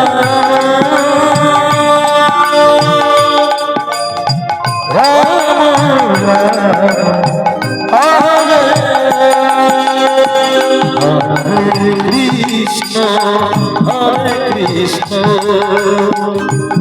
Ram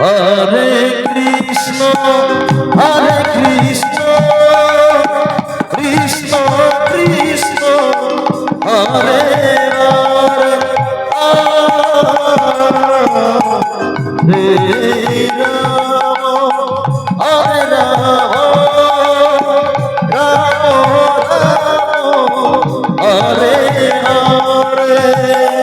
Hare Krishna Hare Krishna.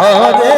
Hare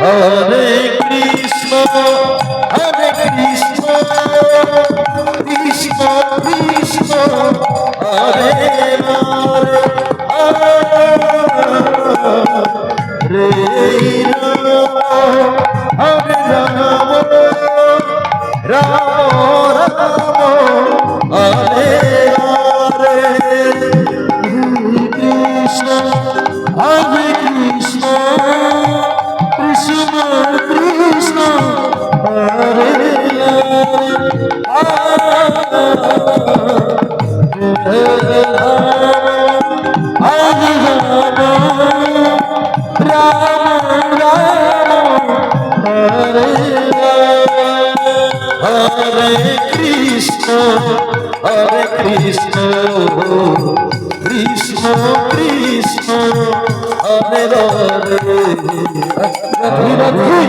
Hare Krishna Hare Krishna Krishna Krishna, Hare Ram Hare Ram Ram Ram, Hare Hare Krishna, Hare Hare Ram Ram Hare Hare Krishna Hare Krishna Krishna Krishna Hare Hare Radhe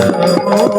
Oh.